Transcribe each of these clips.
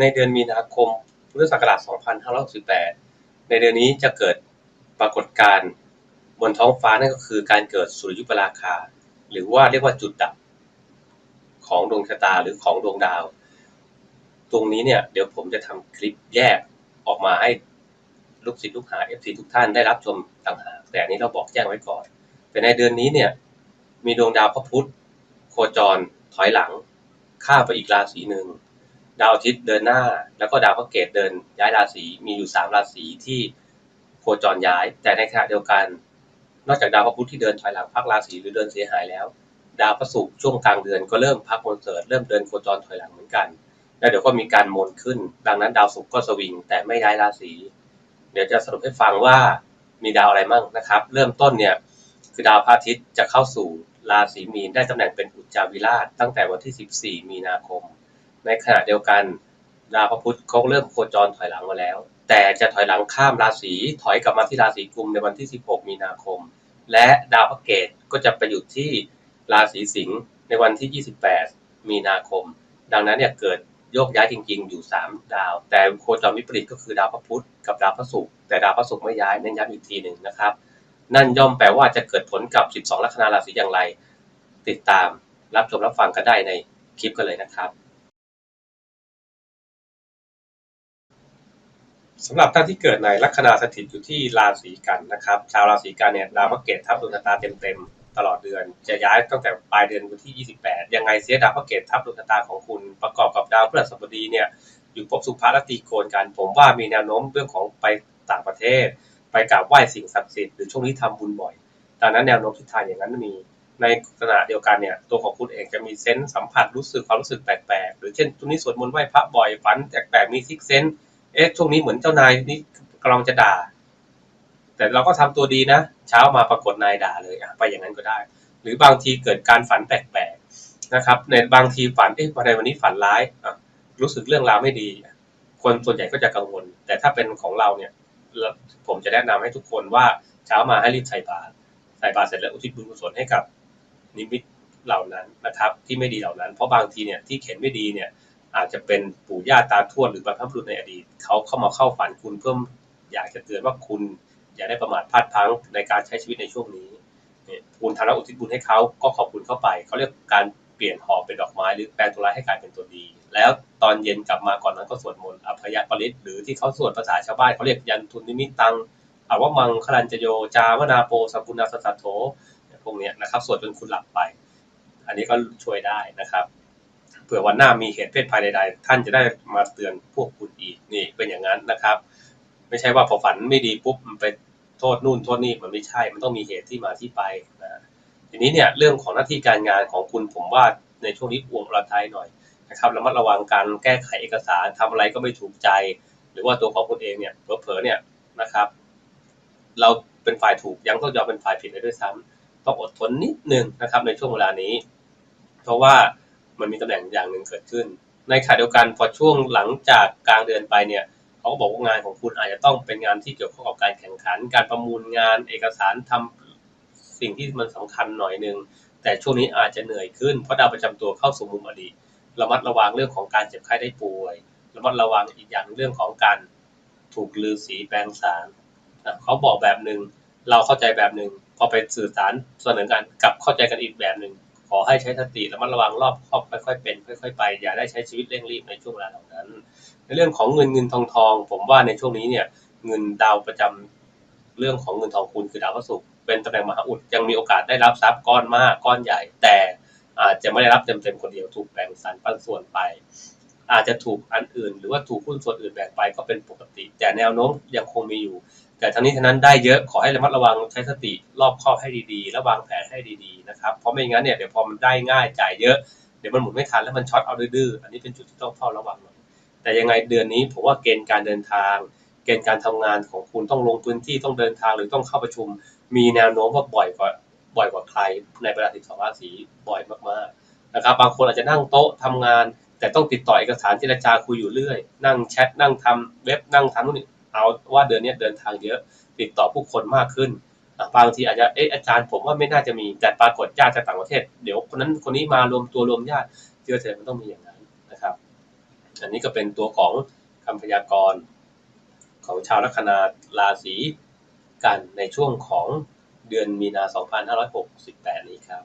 ในเดือนมีนาคมพุทธศักราช2568 ในเดือนนี้จะเกิดปรากฏการณ์บนท้องฟ้านั่นก็คือการเกิดสุริยุปราคา หรือว่าเรียกว่าจุดดับของดวงชะตาหรือของดวงดาว ตรงนี้เนี่ยเดี๋ยวผมจะทำคลิปแยกออกมาให้ลูกศิษย์ลูกหา FC ทุกท่านได้รับชมต่างหาก แต่อันนี้เราบอกแจ้งไว้ก่อน แต่ในเดือนนี้เนี่ยมีดวงดาวพระพุธโคจรถอยหลังข้าไปอีกราศีหนึ่ง ดาวอาทิตย์เดินหน้า แล้วก็ดาวพระเกตเดินย้ายราศีมีอยู่สามราศีที่โคจรย้าย แต่ในขณะเดียวกัน นอกจากดาวพระพุธที่เดินถอยหลังพักราศีหรือเดินเสียหายแล้ว ดาวพระศุกร์ช่วงกลางเดือนก็เริ่มพักคอนเสิร์ตเริ่มเดินโคจรถอยหลังเหมือนกัน แล้วเดี๋ยวก็มีการมนขึ้น ดังนั้นดาวศุกร์ก็สวิงแต่ไม่ย้ายราศีเดี๋ยวจะสรุปให้ฟังว่ามีดาวอะไรมั่งนะครับ เริ่มต้นเนี่ยคือดาวพระอาทิตย์จะเข้าสู่ราศีมีนได้ตำแหน่งเป็นอุจจาวิราชตั้งแต่วันที่ 14 มีนาคม ในขณะเดียวกันดาวพระพุธเขาเริ่มโคจรถอยหลังมาแล้ว แต่จะถอยหลังข้ามราศีถอยกลับมาที่ราศีกุมในวันที่ 16 มีนาคม และดาวพระเกตก็จะไปอยู่ที่ราศีสิงห์ในวันที่ 28 มีนาคม ดังนั้นเนี่ยเกิดโยกย้ายจริง ๆ อยู่ 3 ดาว แต่โคจรวิปริตก็คือดาวพระพุธกับดาวพระศุกร์แต่ดาวพระศุกร์ไม่ย้ายเน้นย้ำอีกทีหนึ่งนะครับ นั่นย่อมแปลว่าจะเกิดผลกับ 12 ลัคนาราศีอย่างไร ติดตามรับชมรับฟังกันได้ในคลิปกันเลยนะครับ สำหรับท่านที่เกิดในลัคนาสถิตอยู่ที่ราศีกันนะครับ ชาวราศีกันเนี่ยดาวพระเกตทับดวงชะตาเต็มๆตลอดเดือน จะย้ายตั้งแต่ปลายเดือนวันที่ 28 ยังไงเสียดาวพระเกตทับดวงชะตาของคุณประกอบกับดาวพฤหัสบดีเนี่ยอยู่ภพสุภาและตีโกนกัน ผมว่ามีแนวโน้มเรื่องของไปต่างประเทศ ไปกราบไหว้สิ่งศักดิ์สิทธิ์หรือช่วงนี้ทำบุญบ่อยดังนั้นแนวโน้มทิศทางอย่างนั้นมีในขณะเดียวกันเนี่ยตัวของคุณเองจะมีเซนส์สัมผัสรู้สึกความรู้สึกแปลกๆ หรือเช่นช่วงนี้สวดมนต์ไหว้พระบ่อยฝันแปลกๆมีซิกเซนส์ เอ๊ะช่วงนี้เหมือนเจ้านายนี่กำลังจะด่า แต่เราก็ทำตัวดีนะ เช้ามาปรากฏนายด่าเลยอะไปอย่างนั้นก็ได้ หรือบางทีเกิดการฝันแปลกๆนะครับ ในบางทีฝันเอ๊ะในวันนี้ฝันร้ายอะรู้สึกเรื่องราวไม่ดี คนส่วนใหญ่ก็จะกังวล แต่ถ้าเป็นของเราเนี่ย ผมจะแนะนำให้ทุกคนว่าเช้ามาให้รีบใส่บาตรใส่บาตรเสร็จแล้วอุทิศบุญกุศลให้กับนิมิตเหล่านั้นนะครับ ที่ไม่ดีเหล่านั้น เพราะบางทีเนี่ยที่เข็นไม่ดีเนี่ย อาจจะเป็นปู่ย่าตาทวดหรือบรรพบุรุษในอดีตเขาเข้ามาเข้าฝันคุณเพื่ออยากจะเตือนว่าคุณอย่าได้ประมาทพลาดพลั้งในการใช้ชีวิตในช่วงนี้คุณทำแล้วอุทิศบุญให้เขาก็ขอบคุณเข้าไป เขาเรียกการเปลี่ยนหอเป็นดอกไม้หรือแปลงตัวร้ายให้กลายเป็นตัวดี แล้วตอนเย็นกลับมาก่อนนั้นก็สวดมนต์อภยปริศหรือที่เขาสวดภาษาชาวบ้านเขาเรียกยันทุนนิมิตตังอาวมังคลันจโยจาวนาโปสกุณาสสัตโถพวกนี้นะครับสวดจนคุณหลับไป อันนี้ก็ช่วยได้นะครับ ผื่อวันหน้ามีเหตุเพศภัยใดๆ ท่านจะได้มาเตือนพวกคุณอีกนี่เป็นอย่างนั้นนะครับ ไม่ใช่ว่าพอฝันไม่ดีปุ๊บมันไปโทษนู่นโทษนี่มันไม่ใช่ มันต้องมีเหตุที่มาที่ไปนะทีนี้เนี่ยเรื่องของหน้าที่การงานของคุณผมว่าในช่วงนี้อวงระทายหน่อยนะครับระมัดระวังการแก้ไขเอกสารทำอะไรก็ไม่ถูกใจ หรือว่าตัวของคุณเองเนี่ยเผลอๆเนี่ยนะครับ เราเป็นฝ่ายถูกยังต้องยอมเป็นฝ่ายผิดเลยด้วยซ้ำต้องอดทนนิดนึงนะครับในช่วงเวลานี้ เพราะว่า มันมีตำแหน่งอย่างหนึ่งเกิดขึ้น ในขณะเดียวกันพอช่วงหลังจากกลางเดือนไปเนี่ยเขาก็บอกว่างานของคุณอาจจะต้องเป็นงานที่เกี่ยวข้องกับการแข่งขัน การประมูลงานเอกสารทำสิ่งที่มันสำคัญหน่อยหนึ่งแต่ช่วงนี้อาจจะเหนื่อยขึ้นเพราะดาวประจำตัวเข้าสู่มุมอดีตระมัดระวังเรื่องของการเจ็บไข้ได้ป่วยระมัดระวังอีกอย่างเรื่องของการถูกลือสีแปลงสารเขาบอกแบบหนึ่งเราเข้าใจแบบหนึ่งพอไปสื่อสารเสนอกันกับเข้าใจกันอีกแบบหนึ่ง ขอให้ใช้สติระมัดระวังรอบครอบค่อยๆเป็นค่อยๆไป อย่าได้ใช้ชีวิตเร่งรีบในช่วงเวลาเหล่านั้น ในเรื่องของเงินเงินทองทองผมว่าในช่วงนี้เนี่ยเงินดาวประจำเรื่องของเงินทองคุณคือดาวพระศุกร์เป็นตำแหน่งมหาอุดยังมีโอกาสได้รับทรัพย์ก้อนมากก้อนใหญ่ แต่อาจจะไม่ได้รับเต็มๆคนเดียวถูกแบ่งสรรปันส่วนไป อาจจะถูกอันอื่น หรือว่าถูกหุ้นส่วนอื่นแบ่งไปก็เป็นปกติ แต่แนวโน้มยังคงมีอยู่ แต่ทั้งนี้ทั้งนั้นได้เยอะขอให้ระมัดระวังใช้สติรอบคอบให้ดีๆ และวางแผนให้ดีๆนะครับเพราะไม่งั้นเนี่ยเดี๋ยวพอมันได้ง่ายจ่ายเยอะเดี๋ยวมันหมุนไม่ทันแล้วมันช็อตเอาดื้อๆอันนี้เป็นจุดที่ต้องเฝ้าระวังหน่อยแต่ยังไงเดือนนี้ผมว่าเกณฑ์การเดินทาง เกณฑ์การทำงานของคุณต้องลงพื้นที่ต้องเดินทางหรือต้องเข้าประชุม มีแนวโน้มว่าบ่อยกว่าบ่อยกว่าใคร ในประเทศสองราศีบ่อยมากๆนะครับบางคนอาจจะนั่งโต๊ะทำงาน แต่ต้องติดต่อเอกสารเจรจาคุยอยู่เรื่อย นั่งแชทนั่งทำเว็บนั่งทำนู่นนี่ เอาว่าเดือนนี้เดินทางเยอะติดต่อผู้คนมากขึ้นบางทีอาจจะเอออาจารย์ผมว่าไม่น่าจะมีแต่ปรากฏญาติจากต่างประเทศ เดี๋ยวคนนั้นคนนี้มารวมตัวรวมญาติเจอเสร็จมันต้องมีอย่างนั้นนะครับ อันนี้ก็เป็นตัวของคำพยากรณ์ของชาวลัคนาราศีกันในช่วงของเดือนมีนา 2568 นี้ครับ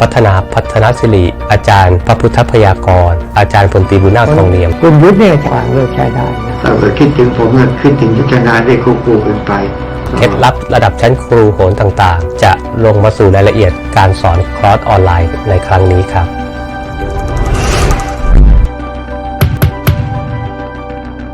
พัฒนาพัฒนศิริอาจารย์ พระพุทธพยากร อาจารย์พลตรีบุญนาคทองเนียมคุณยุทธเนี่ยทางเลือกใช้ได้นะถ้าเกิดคิดถึงผมก็คิดถึงยุทธนาได้ควบคู่กันไปเคล็ดลับระดับชั้นครูโหรต่างๆ จะลงมาสู่รายละเอียดการสอนคลอร์สออนไลน์ในครั้งนี้ครับ